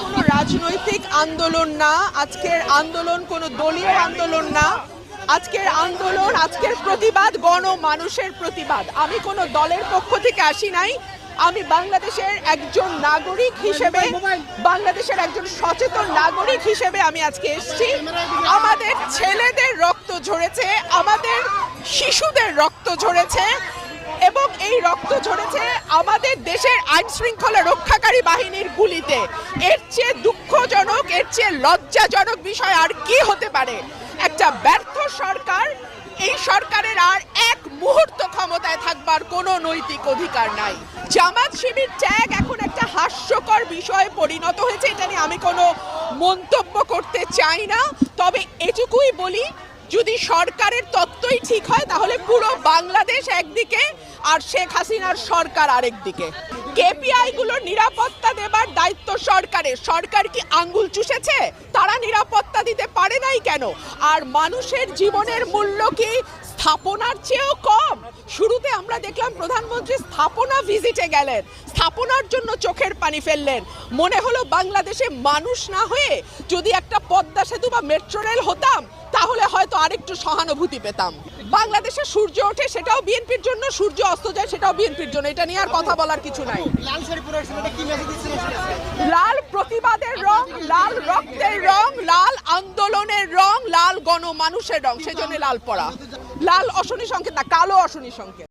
কোনো রাজনৈতিক আন্দোলন না, আজকের আন্দোলন কোনো দলীয় আন্দোলন না। আজকের আন্দোলন, আজকের প্রতিবাদ, গণ মানুষের প্রতিবাদ। আমি কোনো দলের পক্ষ থেকে আসি নাই। আমি বাংলাদেশের একজন নাগরিক হিসেবে, বাংলাদেশের একজন সচেতন নাগরিক হিসেবে আমি আজকে এসেছি। আমাদের ছেলেদের রক্ত ঝরেছে, আমাদের শিশুদের রক্ত ঝরেছে। এবং এই রক্ত ঝরেছে আমাদের দেশের আইন শৃঙ্খলা রক্ষাকারী বাহিনীর গুলিতে। এর চেয়ে দুঃখজনক, এর চেয়ে লজ্জাজনক বিষয় আর কি হতে পারে? একটা ব্যর্থ সরকার, এই সরকারের আর এক মুহূর্ত ক্ষমতায় থাকবার কোনো নৈতিক অধিকার নাই। জামাত শিবির ট্যাগ এখন একটা হাস্যকর বিষয়ে পরিণত হয়েছে, এটা নিয়ে আমি কোনো মন্তব্য করতে চাই না। তবে এটুকুই বলি যদি সরকারের তত্ত্বই ঠিক হয়, তাহলে পুরো বাংলাদেশ একদিকে আর শেখ হাসিনার সরকার আরেক দিকে। কেপিআই গুলো নিরাপত্তা দেবার দায়িত্ব সরকারের। সরকার কি আঙ্গুল চুষেছে? তারা নিরাপত্তা দিতে পারে নাই কেন? আর মানুষের জীবনের মূল্য কি স্থাপনার চেয়েও কম? শুরুতে আমরা দেখলাম প্রধানমন্ত্রী স্থাপনা ভিজিটে গেলেন। স্থাপনার জন্য চোখের পানি ফেললেন। মনে হলো বাংলাদেশে মানুষ না হয়ে যদি একটা পদ্মা সেতু বা মেট্রো রেল হতাম তাহলে হয়তো আরেকটু সহানুভূতি পেতাম। বাংলাদেশে সূর্য ওঠে, সেটাও বিএনপির জন্য, সূর্য অস্ত যায়, সেটাও বিএনপির জন্য। এটা নিয়ে আর কথা বলার কিছু নাই। লাল প্রতিবাদের রং, লাল রক্তের রং, লাল আন্দোলনের রং, লাল গণ মানুষের রং, সেজন্য লাল পড়া। লাল অশনি সংকেত না, কালো অশনি সংকেত।